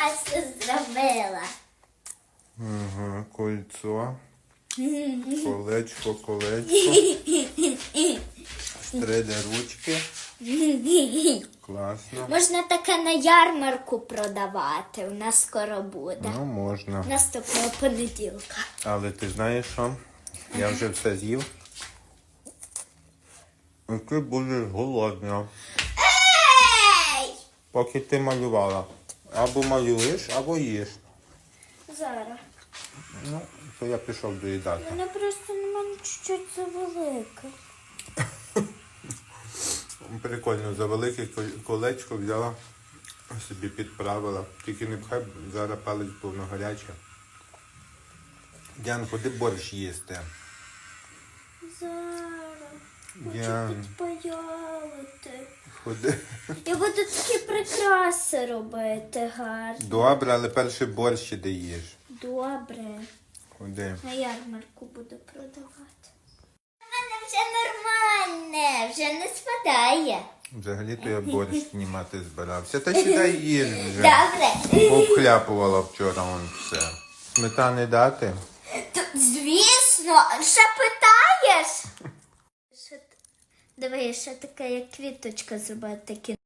я прекрасно зробила. Ага, кольцо. Колечко, колечко. 3D ручки. Класно. Можна таке на ярмарку продавати. У нас скоро буде. Ну, можна. Наступного понеділка. Але ти знаєш що? Я вже все з'їв. І ти будеш голодна. Ей! Поки ти малювала. Або малюєш, або їш. Зараз. Ну, то я пішов доїдати. Мене просто немає чуть-чуть завелике. Прикольно, за велике колечко взяла, собі підправила. Тільки не пхай, зараз палець повно гаряче. Діан, ходи борщ їсти. Зараз. Діан. Ходи. Я буду такі прикраси робити гарні. Добре, але перший борщ іди їж. Добре. Ходи. На ярмарку буду продавати. У мене вже нормальне, вже не спадає. Взагалі-то я борщ знімати збирався. Та сідай їж вже. Добре. Обхляпувала вчора вон все. Сметани дати? Звісно, ще питаєш? Ще я ще таке, як квіточка зробити такі